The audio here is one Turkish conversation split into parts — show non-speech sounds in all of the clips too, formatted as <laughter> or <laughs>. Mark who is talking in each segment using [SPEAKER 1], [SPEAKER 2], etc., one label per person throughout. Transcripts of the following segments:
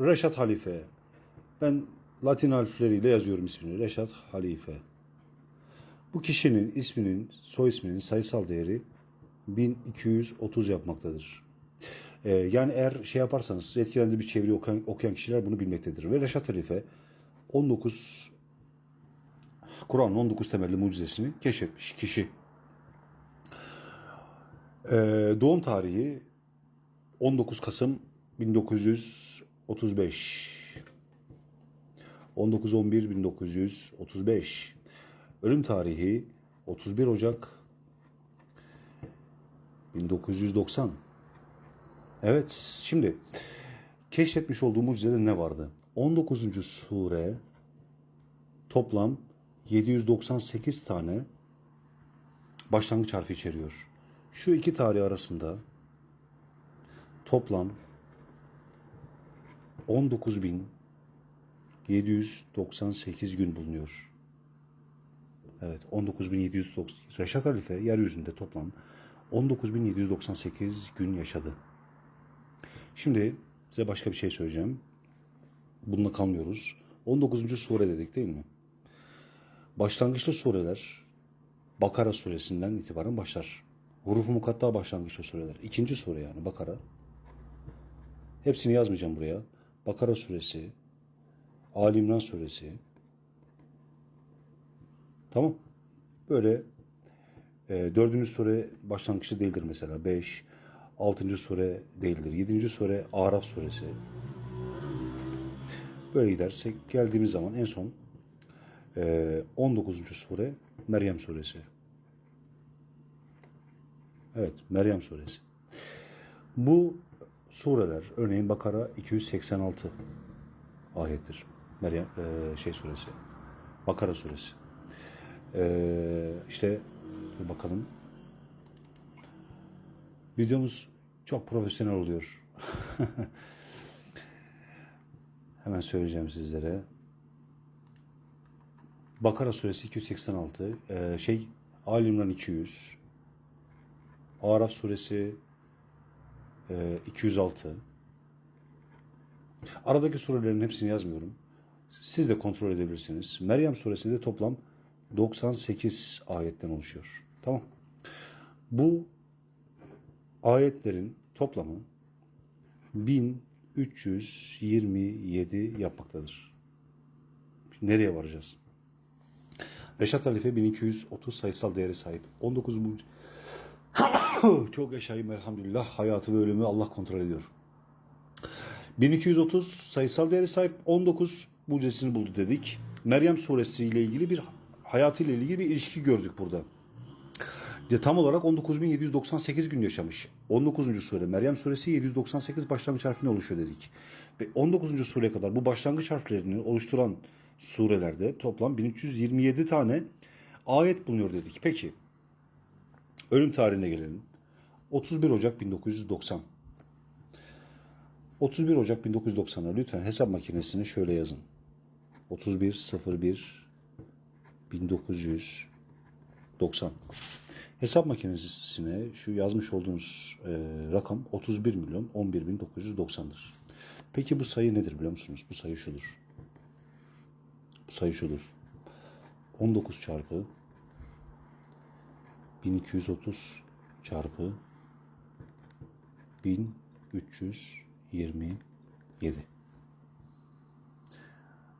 [SPEAKER 1] Reşat Halife. Ben Latin harfleriyle yazıyorum ismini. Reşat Halife. Bu kişinin isminin, soy isminin sayısal değeri 1230 yapmaktadır. Ee, yani eğer şey yaparsanız etkilendi bir çeviri okuyan, okuyan kişiler bunu bilmektedir. Ve Reşat Halife 19 Kur'an'ın 19 temelli mucizesini keşfetmiş kişi. Ee, doğum tarihi 19 Kasım 1935. 19-11-1935. Ölüm tarihi 31 Ocak 1990. Evet, şimdi keşfetmiş olduğu mucizede ne vardı? 19. sure toplam 798 tane başlangıç harfi içeriyor. Şu iki tarih arasında toplam 19.798 gün bulunuyor. Evet 19.790 Reşat Halife yeryüzünde toplam 19.798 gün yaşadı. Şimdi size başka bir şey söyleyeceğim. Bununla kalmıyoruz. 19. sure dedik değil mi? Başlangıçlı sureler Bakara suresinden itibaren başlar. Hurufu mukatta başlangıçlı sureler. İkinci sure yani Bakara. Hepsini yazmayacağım buraya. Bakara suresi, Ali İmran suresi. Tamam. Böyle e, dördüncü sure başlangıçlı değildir mesela. Beş, altıncı sure değildir. Yedinci sure Araf suresi. Böyle gidersek geldiğimiz zaman en son e, 19. sure Meryem suresi. Evet, Meryem suresi. Bu sureler, örneğin Bakara 286 ayettir. Meryem e, şey suresi. Bakara suresi. E, işte dur bakalım. Videomuz çok profesyonel oluyor. <laughs> Hemen söyleyeceğim sizlere. Bakara suresi 286, e, şey Ali İmran 200, Araf suresi 206. Aradaki surelerin hepsini yazmıyorum. Siz de kontrol edebilirsiniz. Meryem suresinde toplam 98 ayetten oluşuyor. Tamam. Bu ayetlerin toplamı 1327 yapmaktadır. Nereye varacağız? Reşat Halife 1230 sayısal değeri sahip. 19 muc <coughs> çok yaşayayım elhamdülillah. Hayatı ve ölümü Allah kontrol ediyor. 1230 sayısal değeri sahip 19 mucizesini buldu dedik. Meryem suresi ile ilgili bir hayatıyla ilgili bir ilişki gördük burada. Ya tam olarak 19.798 gün yaşamış. 19. sure Meryem suresi 798 başlangıç harfine oluşuyor dedik. Ve 19. sureye kadar bu başlangıç harflerini oluşturan surelerde toplam 1327 tane ayet bulunuyor dedik. Peki ölüm tarihine gelelim. 31 Ocak 1990. 31 Ocak 1990'a lütfen hesap makinesine şöyle yazın. 31 01 1990. Hesap makinesine şu yazmış olduğunuz e, rakam 31 milyon 11 bin 990'dır. Peki bu sayı nedir biliyor musunuz? Bu sayı şudur. Bu sayı şudur. 19 çarpı 1230 çarpı 1327.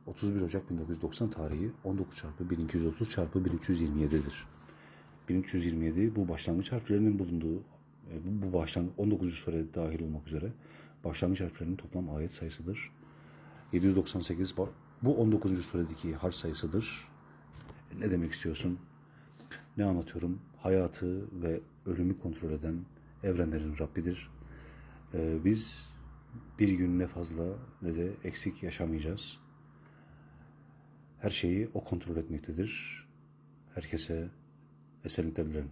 [SPEAKER 1] 31 Ocak 1990 tarihi 19 çarpı 1230 çarpı 1327'dir. 1327 bu başlangıç harflerinin bulunduğu e, bu başlangıç 19. sure dahil olmak üzere başlangıç harflerinin toplam ayet sayısıdır. 798 ba- bu 19. suredeki harf sayısıdır. Ne demek istiyorsun? Ne anlatıyorum? Hayatı ve ölümü kontrol eden evrenlerin Rabbidir. Ee, biz bir gün ne fazla ne de eksik yaşamayacağız. Her şeyi o kontrol etmektedir. Herkese esenlikler dilerim.